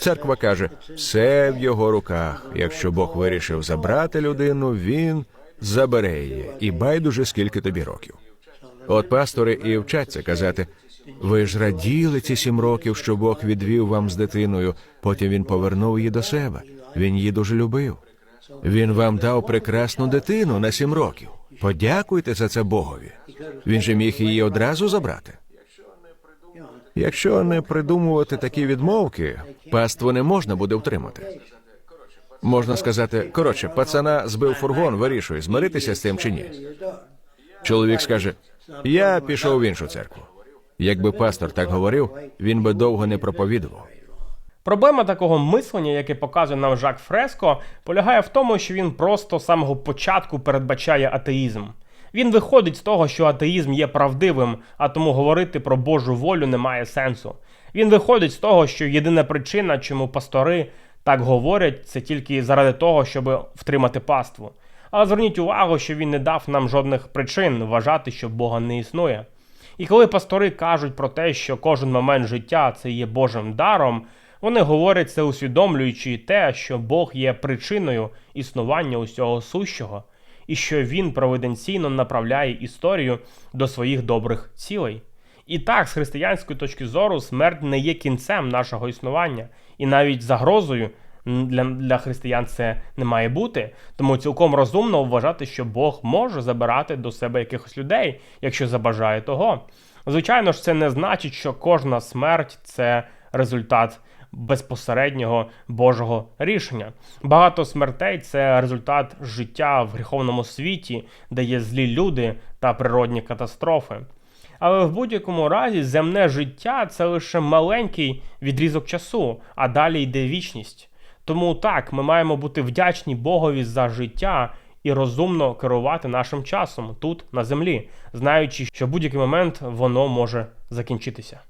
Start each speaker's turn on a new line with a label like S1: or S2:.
S1: Церква каже, все в його руках. Якщо Бог вирішив забрати людину, він забере її, і байдуже скільки тобі років. От пастори і вчаться казати: ви ж раділи ці сім років, що Бог відвів вам з дитиною, потім він повернув її до себе. Він її дуже любив. Він вам дав прекрасну дитину на сім років. Подякуйте за це Богові. Він же міг її одразу забрати. Якщо не придумувати такі відмовки, паству не можна буде втримати. Можна сказати, коротше, пацана збив фургон, вирішує, змиритися з цим чи ні. Чоловік скаже: Я пішов в іншу церкву. Якби пастор так говорив, він би довго не проповідував.
S2: Проблема такого мислення, яке показує нам Жак Фреско, полягає в тому, що він просто з самого початку передбачає атеїзм. Він виходить з того, що атеїзм є правдивим, а тому говорити про Божу волю немає сенсу. Він виходить з того, що єдина причина, чому пастори так говорять, це тільки заради того, щоб втримати паству. Але зверніть увагу, що він не дав нам жодних причин вважати, що Бога не існує. І коли пастори кажуть про те, що кожен момент життя це є Божим даром, вони говорять це усвідомлюючи те, що Бог є причиною існування усього сущого, і що він провиденційно направляє історію до своїх добрих цілей. І так, з християнської точки зору, смерть не є кінцем нашого існування, і навіть загрозою для, для християн це не має бути. Тому цілком розумно вважати, що Бог може забирати до себе якихось людей, якщо забажає того. Звичайно ж, це не значить, що кожна смерть це результат безпосереднього Божого рішення. Багато смертей це результат життя в гріховному світі, де є злі люди та природні катастрофи. Але в будь-якому разі земне життя це лише маленький відрізок часу, а далі йде вічність. Тому так, ми маємо бути вдячні Богові за життя і розумно керувати нашим часом тут, на землі, знаючи, що в будь-який момент воно може закінчитися.